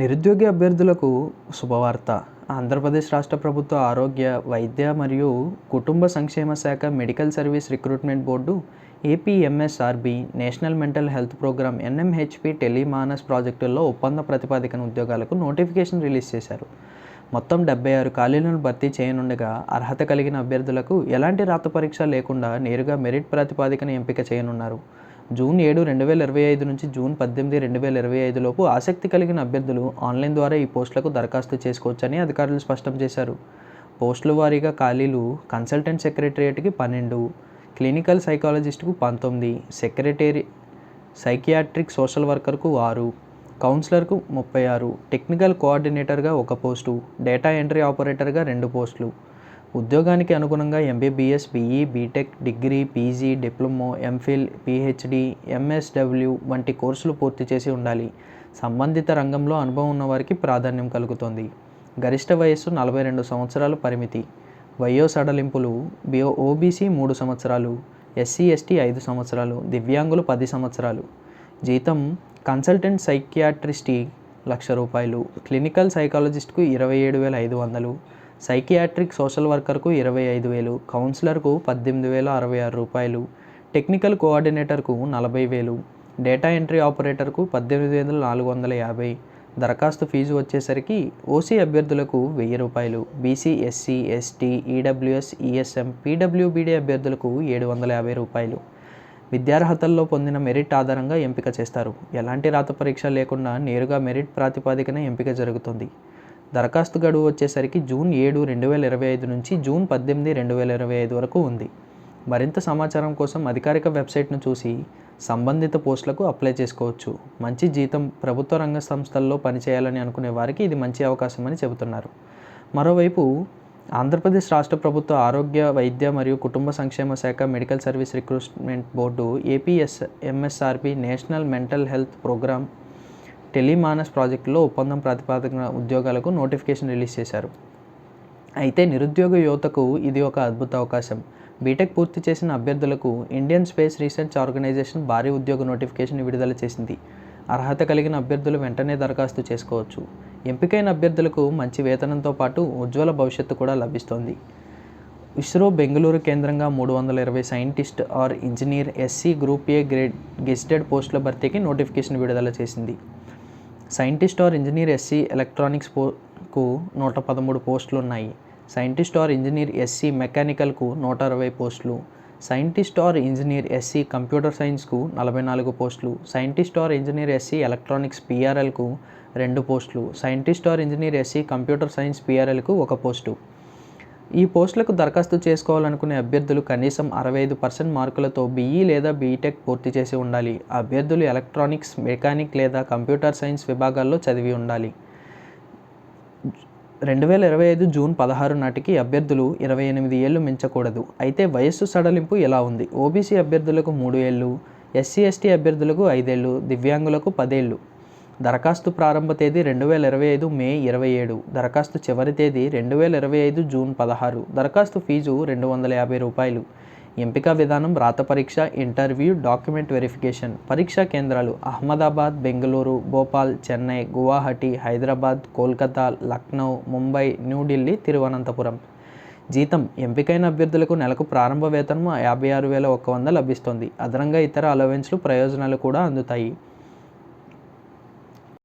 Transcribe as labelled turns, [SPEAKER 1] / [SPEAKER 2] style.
[SPEAKER 1] నిరుద్యోగి అభ్యర్థులకు శుభవార్త. ఆంధ్రప్రదేశ్ రాష్ట్ర ప్రభుత్వ ఆరోగ్య వైద్య మరియు కుటుంబ సంక్షేమ శాఖ medical service recruitment board APMSRB national mental health program NMHP Telemanas ప్రాజెక్టుల్లో ఒప్పంద ప్రతిపాదికన ఉద్యోగాలకు నోటిఫికేషన్ రిలీజ్ చేశారు. మొత్తం డెబ్బై ఆరు ఖాళీలను భర్తీ చేయనుండగా అర్హత కలిగిన అభ్యర్థులకు ఎలాంటి రాత పరీక్ష లేకుండా నేరుగా మెరిట్ ప్రాతిపాదికన ఎంపిక చేయనున్నారు. జూన్ ఏడు రెండు వేల ఇరవై ఐదు నుంచి జూన్ పద్దెనిమిది రెండు వేల ఇరవై ఐదులోపు ఆసక్తి కలిగిన అభ్యర్థులు ఆన్లైన్ ద్వారా ఈ పోస్టులకు దరఖాస్తు చేసుకోవచ్చని అధికారులు స్పష్టం చేశారు. పోస్టుల వారీగా ఖాళీలు కన్సల్టెంట్ సెక్రటరియట్కి పన్నెండు క్లినికల్ సైకాలజిస్ట్కు పంతొమ్మిది సెక్రటరీ సైకియాట్రిక్ సోషల్ వర్కర్కు ఆరు కౌన్సిలర్కు ముప్పై ఆరు టెక్నికల్ కోఆర్డినేటర్గా ఒక పోస్టు డేటా ఎంట్రీ ఆపరేటర్గా రెండు పోస్టులు ఉద్యోగానికి అనుగుణంగా MBBS BE BTech degree PG diploma MPhil PhD MSW వంటి కోర్సులు పూర్తి చేసి ఉండాలి. సంబంధిత రంగంలో అనుభవం ఉన్నవారికి ప్రాధాన్యం కలుగుతుంది. గరిష్ట వయస్సు నలభై రెండు సంవత్సరాలు పరిమితి. వయో సడలింపులు బిఓ ఓబీసీ మూడు సంవత్సరాలు ఎస్సీ ఎస్టీ ఐదు సంవత్సరాలు దివ్యాంగులు పది సంవత్సరాలు. జీతం కన్సల్టెంట్ సైకియాట్రిస్టి లక్ష రూపాయలు క్లినికల్ సైకాలజిస్ట్కు ఇరవై ఏడు వేల ఐదు వందలు సైకియాట్రిక్ సోషల్ వర్కర్కు ఇరవై ఐదు వేలు కౌన్సిలర్కు పద్దెనిమిది వేల అరవై ఆరు రూపాయలు టెక్నికల్ కోఆర్డినేటర్కు నలభై వేలు డేటా ఎంట్రీ ఆపరేటర్కు పద్దెనిమిది వేల నాలుగు వందల యాభై. దరఖాస్తు ఫీజు వచ్చేసరికి ఓసీ అభ్యర్థులకు వెయ్యి రూపాయలు BC SC ST EWS ESM PWBD అభ్యర్థులకు ఏడు వందల యాభై రూపాయలు. విద్యార్హతల్లో పొందిన మెరిట్ ఆధారంగా ఎంపిక చేస్తారు. ఎలాంటి రాత పరీక్ష లేకుండా నేరుగా మెరిట్ ప్రాతిపాదికన ఎంపిక జరుగుతుంది. దరఖాస్తు గడువు వచ్చేసరికి జూన్ ఏడు రెండు వేల ఇరవై ఐదు నుంచి జూన్ పద్దెనిమిది రెండు వేల ఇరవై ఐదు వరకు ఉంది. మరింత సమాచారం కోసం అధికారిక వెబ్సైట్ను చూసి సంబంధిత పోస్టులకు అప్లై చేసుకోవచ్చు. మంచి జీతం ప్రభుత్వ రంగ సంస్థల్లో పనిచేయాలని అనుకునే వారికి ఇది మంచి అవకాశం అని చెబుతున్నారు. మరోవైపు ఆంధ్రప్రదేశ్ రాష్ట్ర ప్రభుత్వ ఆరోగ్య వైద్య మరియు కుటుంబ సంక్షేమ శాఖ medical service recruitment board APS MSRP national mental health program Telemanas ప్రాజెక్టులో ఒప్పందం ప్రాతిపాదికన ఉద్యోగాలకు నోటిఫికేషన్ రిలీజ్ చేశారు. అయితే నిరుద్యోగ యువతకు ఇది ఒక అద్భుత అవకాశం. బీటెక్ పూర్తి చేసిన అభ్యర్థులకు ఇండియన్ స్పేస్ రీసెర్చ్ ఆర్గనైజేషన్ భారీ ఉద్యోగ నోటిఫికేషన్ విడుదల చేసింది. అర్హత కలిగిన అభ్యర్థులు వెంటనే దరఖాస్తు చేసుకోవచ్చు. ఎంపికైన అభ్యర్థులకు మంచి వేతనంతో పాటు ఉజ్వల భవిష్యత్తు కూడా లభిస్తోంది. ఇస్రో బెంగళూరు కేంద్రంగా మూడు వందల ఇరవై scientist or engineer SC group A grade gazetted పోస్టుల భర్తీకి నోటిఫికేషన్ విడుదల చేసింది. Scientist or engineer SC electronics పోకు నూట పదమూడు పోస్టులు ఉన్నాయి సైంటిస్ట్ ఆర్ ఇంజనీర్ ఎస్సీ మెకానికల్కు నూట అరవై పోస్టులు. Scientist or engineer SC computer సైన్స్కు నలభై నాలుగు పోస్టులు. Scientist or engineer SC electronics పిఆర్ఎల్కు రెండు పోస్టులు. Scientist or engineer SC computer science పిఆర్ఎల్కు ఒక పోస్టు. ఈ పోస్టులకు దరఖాస్తు చేసుకోవాలనుకునే అభ్యర్థులు కనీసం అరవై ఐదు పర్సెంట్ మార్కులతో బీఈ లేదా బీటెక్ పూర్తి చేసి ఉండాలి. అభ్యర్థులు ఎలక్ట్రానిక్స్ మెకానిక్ లేదా కంప్యూటర్ సైన్స్ విభాగాల్లో చదివి ఉండాలి. రెండు వేల ఇరవై ఐదు జూన్ పదహారు నాటికి అభ్యర్థులు ఇరవై ఎనిమిది ఏళ్ళు మించకూడదు. అయితే వయస్సు సడలింపు ఎలా ఉంది? ఓబీసీ అభ్యర్థులకు మూడు ఏళ్ళు ఎస్సీ ఎస్టీ అభ్యర్థులకు ఐదేళ్ళు దివ్యాంగులకు పదేళ్ళు దరఖాస్తు ప్రారంభ తేదీ రెండు వేల ఇరవై ఐదు మే ఇరవై ఏడు. దరఖాస్తు చివరి తేదీ రెండు వేల ఇరవై ఐదు జూన్ పదహారు. దరఖాస్తు ఫీజు రెండు వందల యాభై రూపాయలు. ఎంపిక విధానం రాత పరీక్ష ఇంటర్వ్యూ డాక్యుమెంట్ వెరిఫికేషన్. పరీక్షా కేంద్రాలు అహ్మదాబాద్ బెంగళూరు భోపాల్ చెన్నై గువాహటి హైదరాబాద్ కోల్కతా లక్నో ముంబై న్యూఢిల్లీ తిరువనంతపురం. జీతం ఎంపికైన అభ్యర్థులకు నెలకు ప్రారంభ వేతనం యాభై ఆరు వేల ఒక్క వంద లభిస్తుంది. అదనంగా ఇతర అలవెన్స్లు ప్రయోజనాలు కూడా అందుతాయి.